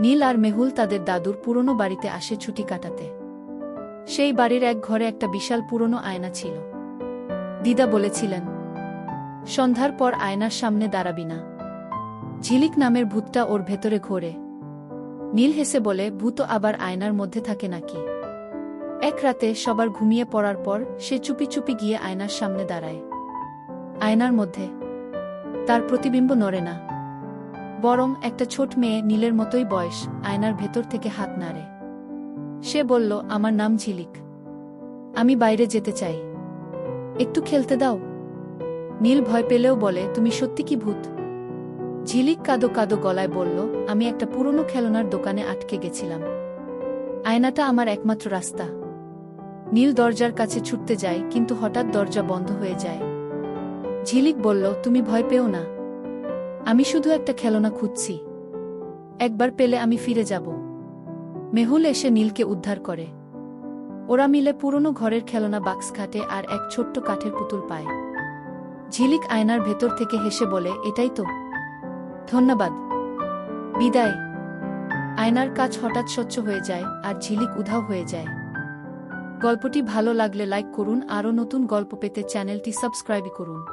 নীল আর মেহুল তাদের দাদুর পুরনো বাড়িতে আসে ছুটি কাটাতে। সেই বাড়ির এক ঘরে একটা বিশাল পুরনো আয়না ছিল। দিদা বলেছিলেন, সন্ধ্যার পর আয়নার সামনে দাঁড়াবি না। ঝিলিক নামের ভূতটা ওর ভেতরে ঘোরে। নীল হেসে বলে, ভূত আবার আয়নার মধ্যে থাকে নাকি? এক রাতে সবার ঘুমিয়ে পড়ার পর সে চুপি চুপি গিয়ে আয়নার সামনে দাঁড়ায়। আয়নার মধ্যে তার প্রতিবিম্ব নড়ে না। বরং একটা ছোট মেয়ে নীলের মতোই বয়স, আয়নার ভেতর থেকে হাত নাড়ে। সে বলল, আমার নাম ঝিলিক। আমি বাইরে যেতে চাই। একটু খেলতে দাও নীল ভয় পেলেও বলে, তুমি সত্যি কি ভূত ঝিলিক কাদো কাদো গলায় বলল, আমি একটা পুরনো খেলনার দোকানে আটকে গেছিলাম। আয়নাটা আমার একমাত্র রাস্তা নীল দরজার কাছে ছুটতে যায়, কিন্তু হঠাৎ দরজা বন্ধ হয়ে যায়। ঝিলিক বলল, তুমি ভয় পেও না। আমি শুধু একটা খেলনা খুঁজছি। একবার পেলে আমি ফিরে যাব। মেহুল এসে নীলকে উদ্ধার করে। ওরা মিলে পুরনো ঘরের খেলনা বাক্স খাটে আর এক ছোট্ট কাঠের পুতুল পায়। ঝিলিক আয়নার ভেতর থেকে হেসে বলে, এটাই তো। ধন্যবাদ। বিদায়। আয়নার কাজ হঠাৎ স্বচ্ছ হয়ে যায় আর ঝিলিক উধাও হয়ে যায়। গল্পটি ভালো লাগলে লাইক করুন, আরও নতুন গল্প পেতে চ্যানেলটি সাবস্ক্রাইব করুন।